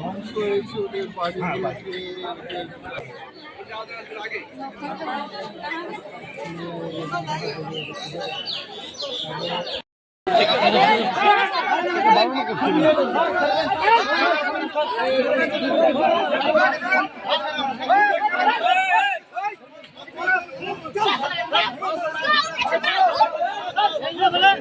ধ্বংস হয়েছে ওদের বাড়ি হয়েছে ওদের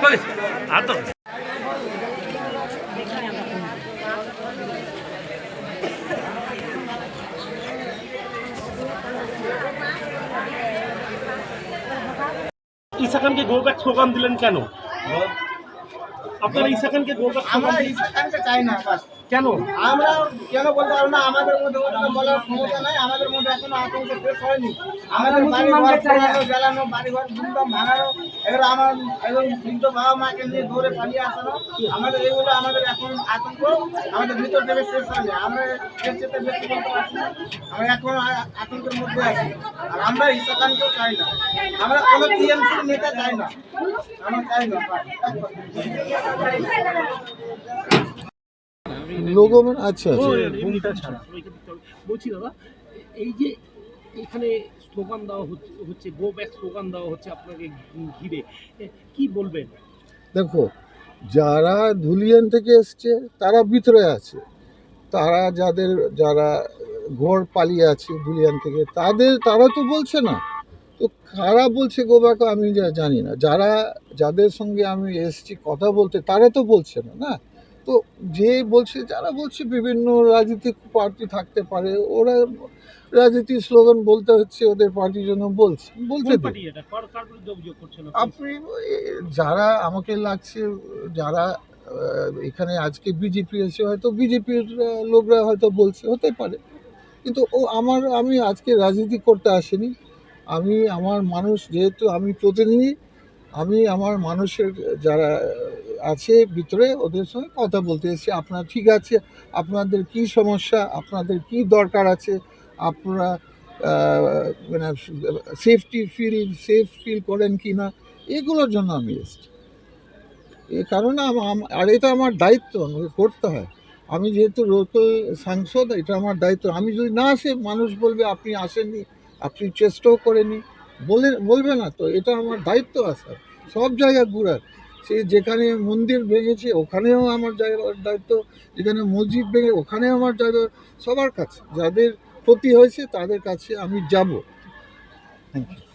快点拿走 ঈসা খানকে গো ব্যাক স্লোগান দিলেন কেন? আপনারা ঈসা খানকে গো ব্যাক আমরা স্লোগান চাই না কেন? আমরা কেন বলতে পারব না? আমাদের মধ্যে বলার ক্ষমতা নাই। আমাদের মধ্যে এখনও আতঙ্ক শেষ হয়নি। আমাদের বাড়ি ঘর পোড়ানো, জ্বালানো বাড়ি ঘর ধুমধাম ভাঙানো এগুলো আমার এবং বৃদ্ধ বাবা মাকে নিয়ে দৌড়ে পালিয়ে আসানো আমাদের এগুলো আমাদের এখন আতঙ্ক। আমাদের ভিতর থেকে শেষ হয়নি। আমরা এর চেয়ে বেশি বলতে পারছি না। আমরা এখন আতঙ্কের মধ্যে আছি। আর আমরা ঈশা খানকেও চাই না। আমরা কোনো টিএমসির নেতা চাই না। আমরা চাই না। লোগো মানে আচ্ছা আচ্ছা। বলছি দাদা এই যে এখানে স্লোগান দেওয়া হচ্ছে গো ব্যাক স্লোগান দেওয়া হচ্ছে আপনাকে ঘিরে কি বলবেন? দেখো যারা ধুলিয়ান থেকে এসছে তারা ভিতরে আছে। তারা যাদের যারা ঘর পালিয়ে আছে ধুলিয়ান থেকে তাদের তারা তো বলছে না। তো কারা বলছে গো ব্যাক আমি জানি না। যারা যাদের সঙ্গে আমি এসছি কথা বলতে তারা তো বলছে না না? তো যে বলছে যারা বলছে বিভিন্ন রাজনৈতিক পার্টি থাকতে পারে ওরা রাজনীতির স্লোগান বলতে হচ্ছে ওদের পার্টির জন্য বলছে। বলতে? আপনি? যারা আমাকে লাগছে যারা এখানে আজকে বিজেপি এসে হয়তো বিজেপির লোকরা হয়তো বলছে হতে পারে। কিন্তু ও আমার আমি আজকে রাজনীতি করতে আসিনি। আমি আমার মানুষ যেহেতু আমি প্রতিনিধি আমি আমার মানুষের যারা আছে ভিতরে ওদের সঙ্গে কথা বলতে এসেছি। আপনার ঠিক আছে, আপনাদের কি সমস্যা, আপনাদের কি দরকার আছে, আপনারা মানে সেফটি ফিল সেফ ফিল করেন কি না এগুলোর জন্য আমি এসেছি। এ কারণে আর এটা আমার দায়িত্ব, আমাকে করতে হয়। আমি যেহেতু লোকাল সাংসদ, এটা আমার দায়িত্ব। আমি যদি না আসে, মানুষ বলবে, আপনি আসেননি, আপনি চেষ্টাও করেনি বলে, বলবে না তো, এটা আমার দায়িত্ব আছে সব জায়গায় ঘুরার। সে যেখানে মন্দির ভেঙেছে, ওখানেও আমার জায়গার দায়িত্ব। যেখানে মসজিদ ভেঙে, ওখানেও আমার জায়গা। সবার কাছে, যাদের ক্ষতি হয়েছে, তাদের কাছে আমি যাব। Thank you